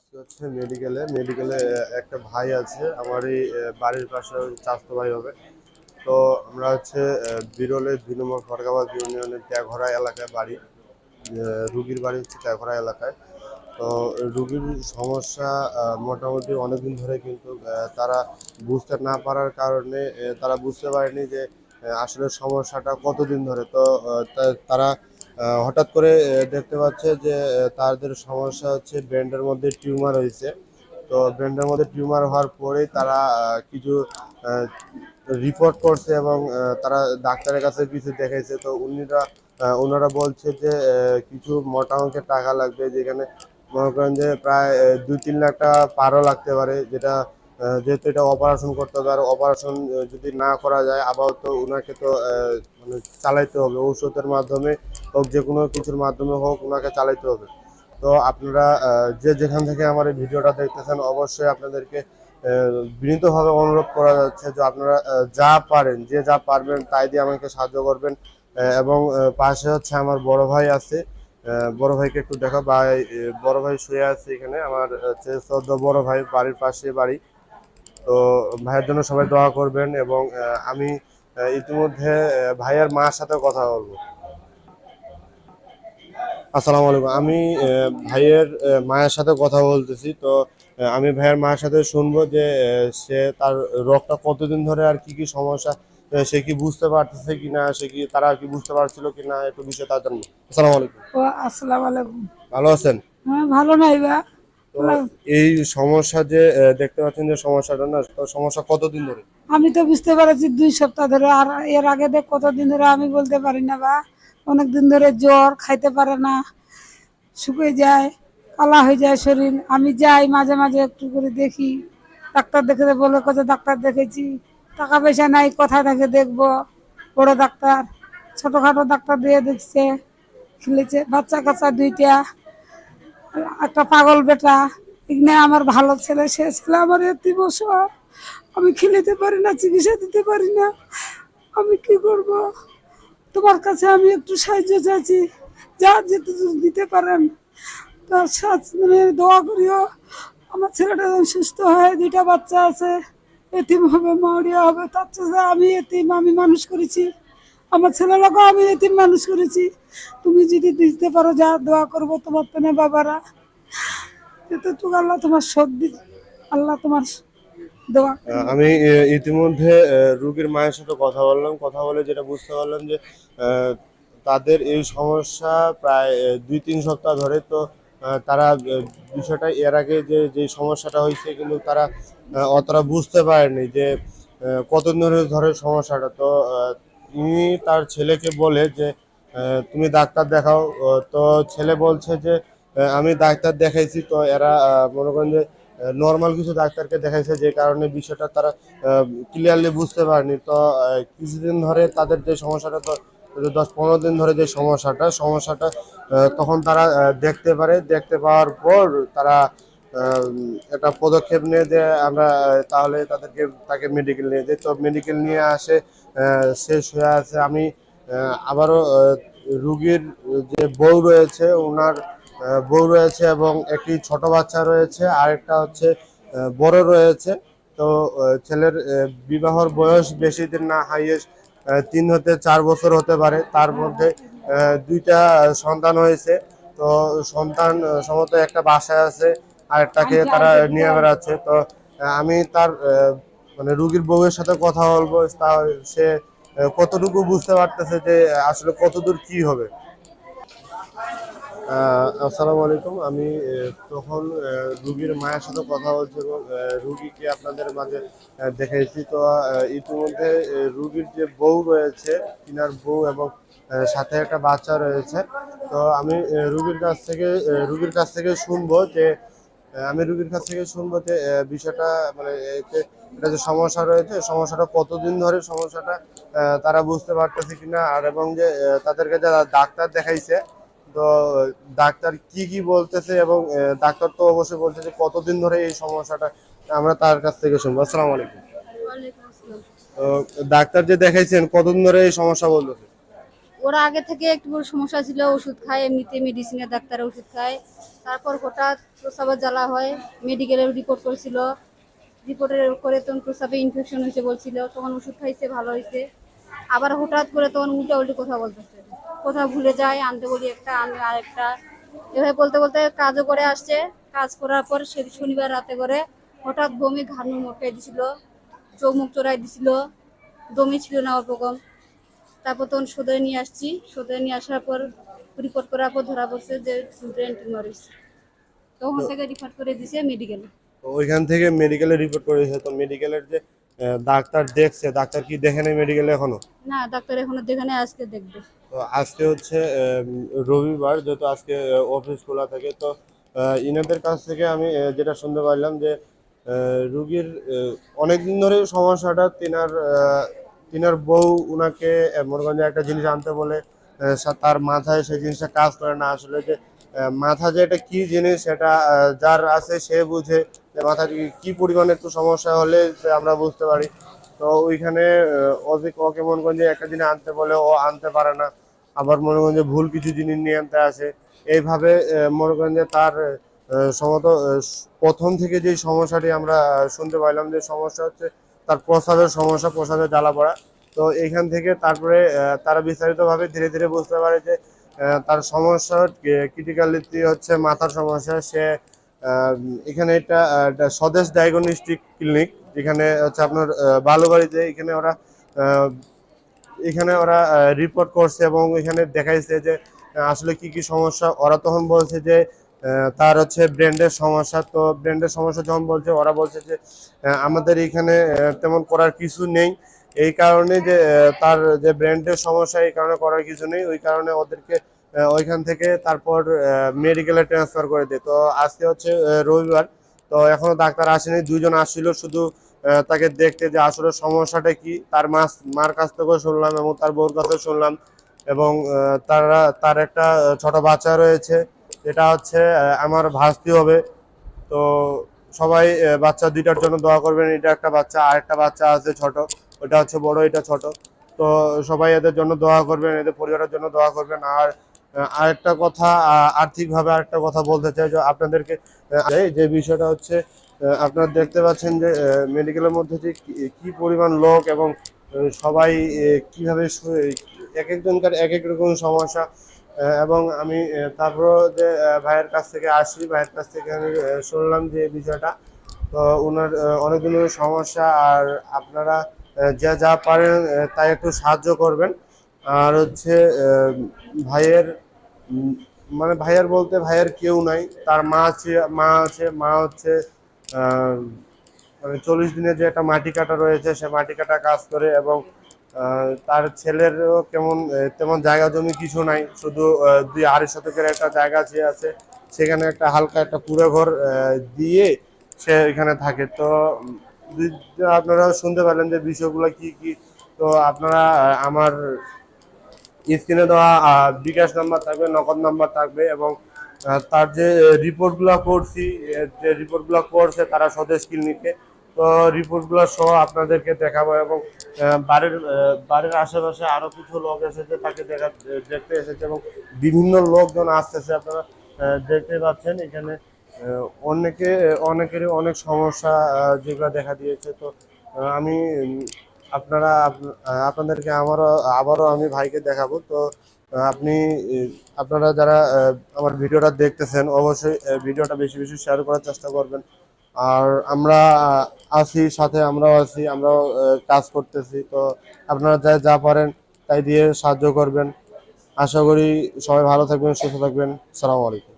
আজকে হচ্ছে মেডিকেলে মেডিকেলে একটা ভাই আছে আমার এই বাড়ির পাশে চাস্তো ভাই হবে। তো আমরা হচ্ছে আহ, বিরলে দুই নম্বর খড়গাবাদ ইউনিয়নের ত্যাঘরা এলাকায় বাড়ি। রুগীর বাড়ি হচ্ছে ত্যাঘরা এলাকায়। তো রুগীর সমস্যা মোটামুটি অনেকদিন ধরে কিন্তু তারা বুঝতে না পারার কারণে তারা বুঝতে পারেনি যে আসলে সমস্যাটা কতদিন ধরে। তো তারা হঠাৎ করে দেখতে পাচ্ছে যে তাদের সমস্যা হচ্ছে ব্রেন্ডের মধ্যে টিউমার হয়েছে। তো ব্রেন্ডের মধ্যে টিউমার হওয়ার পরেই তারা কিছু রিপোর্ট করছে এবং তারা ডাক্তারের কাছে কিছু দেখাইছে তো উনিরা ওনারা বলছে যে কিছু মোটা অঙ্কের টাকা লাগবে, যেখানে মনে করেন যে প্রায় দুই তিন লাখ টাকা পারও লাগতে পারে, যেটা যেহেতু এটা অপারেশন করতে হবে। আর অপারেশন যদি না করা যায়, আপাতত ওনাকে তো মানে চালাইতে হবে ঔষধের মাধ্যমে। হোক, যে কোনো কিছুর মাধ্যমে হোক, ওনাকে চালাইতে হবে। তো আপনারা যে যেখান থেকে আমার এই ভিডিওটা দেখতেছেন, অবশ্যই আপনাদেরকে বিনীতভাবে অনুরোধ করা যাচ্ছে যে আপনারা যা পারেন, যে যা পারবেন তাই দিয়ে আমাকে সাহায্য করবেন। এবং পাশে হচ্ছে আমার বড় ভাই আছে। বড় ভাইকে একটু দেখা, ভাই, বড় ভাই শুয়ে আছে এখানে, আমার হচ্ছে সদ্য বড় ভাই, বাড়ির পাশে বাড়ি। তো ভাইয়ের জন্য সবাই দোয়া করবেন এবং আমি ইতিমধ্যে ভাইয়ের মার সাথে কথা বলব। আসসালামু আলাইকুম। আমি ভাইয়ের মায়ের সাথে কথা বলতেছি। তো আমি ভাইয়ের মায়ের সাথে শুনব যে সে তার রোগটা কতদিন ধরে আর কি কি সমস্যা সে কি বুঝতে পারতেছে কিনা সে কি তারা কি বুঝতে পারছিল কিনা একটু বিষয় তার জন্য। আসসালামু আলাইকুম। ও আসসালামু আলাইকুম। ভালো আছেন? হ্যাঁ ভালো নাই বা। তো এই সমস্যা যে দেখতে পাচ্ছেন যে সমস্যাটা না তো সমস্যা কতদিন ধরে? আমি তো বুঝতে পারছি দুই সপ্তাহ ধরে আর এর আগে দেখ কতদিন ধরে আমি বলতে পারি না বা। অনেক দিন ধরে জ্বর, খাইতে পারে না, শুকিয়ে যায়, কালা হয়ে যায় শরীর। আমি যাই মাঝে মাঝে একটু করে দেখি। ডাক্তার দেখে বলে কত ডাক্তার দেখেছি। টাকা পয়সা নাই, কোথায় থেকে দেখব? বড় ডাক্তার, ছোটখাটো ডাক্তার দিয়ে দেখছে, খেলেছে। বাচ্চা কাচ্চা দুইটা, একটা পাগল বেটা। এখানে আমার ভালো ছেলে, সে ছেলে আমার এতি বছর। আমি খেলেতে পারি না, চিকিৎসা দিতে পারি না। আমি কি করব? তোমার কাছে আমি একটু সাহায্য চাইছি। যা যেতে দিতে পারেন, তার দোয়া করিও। আমার ছেলেটা যেন সুস্থ হয়, দুইটা বাচ্চা আছে, এতিম হবে, মাউরিয়া হবে, তার চেয়ে আমি এতিম, আমি মানুষ করেছি। আমার ছেলেটাকেও আমি এতিম, মানুষ করেছি। তুমি যদি দিতে পারো, যা দোয়া করব তোমার পেনে বাবারা। এতে তো আল্লাহ তোমার শোধ দি আল্লাহ তোমার আমি ইতিমধ্যে রুগীর মায়ের সাথে কথা বললাম। কথা বলে যেটা বুঝতে পারলাম যে তাদের এই সমস্যা প্রায় দুই তিন সপ্তাহ ধরে তো তারা বিষয়টা এর আগে যে যে সমস্যাটা হয়েছে কিন্তু তারা অতটা বুঝতে পারেনি যে কতদিন ধরে ধরে সমস্যাটা। তো উনি তার ছেলেকে বলে যে তুমি ডাক্তার দেখাও। তো ছেলে বলছে যে আমি ডাক্তার দেখাইছি। তো এরা মনে করেন যে নর্মাল কিছু ডাক্তারকে দেখাইছে যে কারণে বিষয়টা তারা ক্লিয়ারলি বুঝতে পারেনি। তো কিছুদিন ধরে তাদের যে সমস্যাটা, তো দশ পনেরো দিন ধরে যে সমস্যাটা সমস্যাটা তখন তারা দেখতে পারে। দেখতে পাওয়ার পর তারা একটা পদক্ষেপ নিয়ে যে আমরা তাহলে তাদেরকে, তাকে মেডিকেল নিয়ে যাই তো মেডিকেল নিয়ে আসে শেষ হয়ে আছে। আমি আবারও রুগীর যে বউ রয়েছে, ওনার বউ রয়েছে এবং একটি ছোট বাচ্চা রয়েছে আর একটা হচ্ছে বড় রয়েছে। তো ছেলের বিবাহর বয়স বেশি দিন না হাইয়েস্ট তিন হতে চার বছর হতে পারে। তার মধ্যে দুইটা সন্তান হয়েছে। তো সন্তান সম্ভবত একটা বাসায় আছে আরেকটাকে তারা নিয়ে বেড়াচ্ছে। তো আমি তার মানে রুগীর বউয়ের সাথে কথা বলব। তা সে কতটুকু বুঝতে পারতেছে যে আসলে কতদূর কি হবে? আসসালামু আলাইকুম। আমি তখন রুগীর মায়ের সাথে কথা বলছি এবং রুগীকে আপনাদের মাঝে আহ, দেখাইছি। তো ইতিমধ্যে রুগীর যে বউ রয়েছে তিনার বউ এবং সাথে একটা বাচ্চা রয়েছে। তো আমি রুগীর কাছ থেকে রুগীর কাছ থেকে শুনব যে আমি রুগীর কাছ থেকে শুনব যে বিষয়টা মানে এটা যে সমস্যা রয়েছে সমস্যাটা কতদিন ধরে সমস্যাটা তারা বুঝতে পারতেছে কিনা? আর এবং যে তাদেরকে যারা ডাক্তার দেখাইছে তো ডাক্তার কি কি বলতেছে এবং ডাক্তার তো অবশ্যই বলছে যে কতদিন ধরে এই সমস্যাটা আমরা তার কাছ থেকে শুনব। আসসালামু আলাইকুম। তো ডাক্তার যে দেখাইছেন কতদিন ধরে এই সমস্যা বলতেছে? ওরা আগে থেকে একটু করে সমস্যা ছিল ওষুধ খায় এমনিতে মেডিসিনের ডাক্তারের ওষুধ খায়। তারপর হঠাৎ প্রসাবের জ্বালা হয় মেডিকেলে রিপোর্ট করেছিল। রিপোর্টের করে তখন প্রসাবে ইনফেকশন হয়েছে বলছিল তখন ওষুধ খাইছে ভালো হয়েছে। আবার হঠাৎ করে তখন উল্টা উল্টি কথা বলতেছে। কোথাও ভুলে যায় আনতে বলি একটা আনবে আরেকটা। এভাবে বলতে বলতে কাজও করে আসছে। কাজ করার পর সে শনিবার রাতে করে হঠাৎ বমি ঘাড় মোটকাই দিছিল চোখ মুখ চড়াই দিছিল দমি ছিল না অল্প কম তারপর তখন সদরে নিয়ে আসছি। সদরে নিয়ে আসার পর রিপোর্ট করার পর ধরা পড়ছে যে ব্রেন টিউমার হয়েছে তখন থেকে রিপোর্ট করে দিছে মেডিকেলে ওইখান থেকে মেডিকেলে রিপোর্ট করেছে। তো মেডিকেলের যে ডাক্তার দেখছে ডাক্তার কি দেখে নেই মেডিকেলে এখনও? না ডাক্তার এখনও যেখানে আজকে দেখবে। তো আজকে হচ্ছে রবিবার যেহেতু আজকে অফিস খোলা থাকে তো ইনাদের কাছ থেকে আমি যেটা শুনতে পারলাম যে রুগীর অনেক দিন ধরে সমস্যাটা তিনার তিনার বউ উনাকে মনে একটা জিনিস আনতে বলে তার মাথায় সেই জিনিসটা কাজ করে না আসলে যে মাথা যে এটা কি জিনিস সেটা যার আছে সে বুঝে যে মাথার কি- পরিমাণে একটু সমস্যা হলে আমরা বুঝতে পারি। তো ওইখানে ওকে মনে করেন যে একটা জিনিস আনতে বলে ও আনতে পারে না। আবার মনে করেন যে ভুল কিছু জিনিস নিয়ে আনতে আসে। এইভাবে মনে করেন যে তার আহ, প্রথম থেকে যে সমস্যাটি আমরা শুনতে পাইলাম যে সমস্যা হচ্ছে তার প্রসাদের সমস্যা প্রসাবের জ্বালা পড়া। তো এইখান থেকে তারপরে তারা বিস্তারিতভাবে ধীরে ধীরে বুঝতে পারে যে তার সমস্যা ক্রিটিক্যালিটি হচ্ছে, মাথার সমস্যা। সে এখানে এটা স্বদেশ ডায়াগনস্টিক ক্লিনিক যেখানে হচ্ছে আপনার বালুবাড়িতে এখানে ওরা এখানে ওরা রিপোর্ট করছে এবং এখানে দেখাইছে যে আসলে কি কি সমস্যা। ওরা তখন বলছে যে তার হচ্ছে ব্র্যান্ডের সমস্যা। তো ব্র্যান্ডের সমস্যা যখন বলছে, ওরা বলছে যে আমাদের এখানে তেমন করার কিছু নেই। এই কারণে যে তার যে ব্র্যান্ডের সমস্যা এই কারণে করার কিছু নেই। ওই কারণে ওদেরকে ওইখান থেকে তারপর মেডিকেলে ট্রান্সফার করে দেয়। তো আজকে হচ্ছে রবিবার। তো এখনও ডাক্তার আসেনি। দুইজন আসছিল। শুধু তাকে দেখতে যে আসলে সমস্যাটা কি, তার মাস, মার কাছ থেকেও শুনলাম এবং তার বউর কাছেও শুনলাম এবং তারা, তার একটা ছোট বাচ্চা রয়েছে। এটা হচ্ছে আমার ভাস্তি হবে। তো সবাই বাচ্চা দুইটার জন্য দোয়া করবেন। এটা একটা বাচ্চা আর একটা বাচ্চা আছে ছোট। ওটা হচ্ছে বড় এটা ছোট। তো সবাই এদের জন্য দোয়া করবেন এদের পরিবারের জন্য দোয়া করবেন। আর আরেকটা কথা আর্থিকভাবে আরেকটা কথা বলতে চাই যে আপনাদেরকে যে বিষয়টা হচ্ছে আপনারা দেখতে পাচ্ছেন যে মেডিকেলের মধ্যে যে কি পরিমাণ লোক এবং সবাই কীভাবে এক একজনকার এক এক রকম সমস্যা। এবং আমি তারপরও যে ভাইয়ের কাছ থেকে আসি ভাইয়ের কাছ থেকে আমি শুনলাম যে বিষয়টা। তো ওনার আহ, অনেক দিনের সমস্যা আর আপনারা যা যা পারেন তাই একটু সাহায্য করবেন। আর হচ্ছে ভাইয়ের মানে ভাইয়ের বলতে ভাইয়ের কেউ নাই। তার মা আছে মা আছে, মা হচ্ছে মানে চল্লিশ দিনে যে একটা মাটি কাটা রয়েছে, সে মাটি কাটা কাজ করে এবং তার ছেলেরও কেমন তেমন জায়গা জমি কিছু নাই। শুধু দুই আড়াই শতকের একটা জায়গা যে আছে। সেখানে একটা হালকা একটা কুড়ে ঘর দিয়ে সে এখানে থাকে। তো আপনারা শুনতে পারলেন যে বিষয়গুলো কি কি? তো আপনারা আমার স্ক্রিনে দেওয়া বিকাশ নাম্বার থাকবে, নগদ নাম্বার থাকবে এবং তার যে রিপোর্টগুলো করছি যে রিপোর্টগুলো করছে তারা স্বদেশ ক্লিনিকে, তো রিপোর্টগুলো সহ আপনাদেরকে দেখাবো এবং বাড়ির বাড়ির আশেপাশে আরও কিছু লোক এসেছে, তাকে দেখা, দেখতে এসেছে এবং বিভিন্ন লোকজন আসতেছে, আপনারা দেখতে পাচ্ছেন এখানে। অনেকে, অনেকেরই অনেক সমস্যা যেগুলো দেখা দিয়েছে। তো আমি আপনারা আপনাদেরকে আমারও, আবারও আমি ভাইকে দেখাবো। তো আপনি আপনারা যারা আমার ভিডিওটা দেখতেছেন, অবশ্যই ভিডিওটা বেশি বেশি শেয়ার করার চেষ্টা করবেন। আর আমরা আছি, সাথে আমরাও আছি, আমরাও কাজ করতেছি। তো, আপনারা যা যা পারেন, তাই দিয়ে সাহায্য করবেন। আশা করি সবাই ভালো থাকবেন, সুস্থ থাকবেন। সালাম আলাইকুম।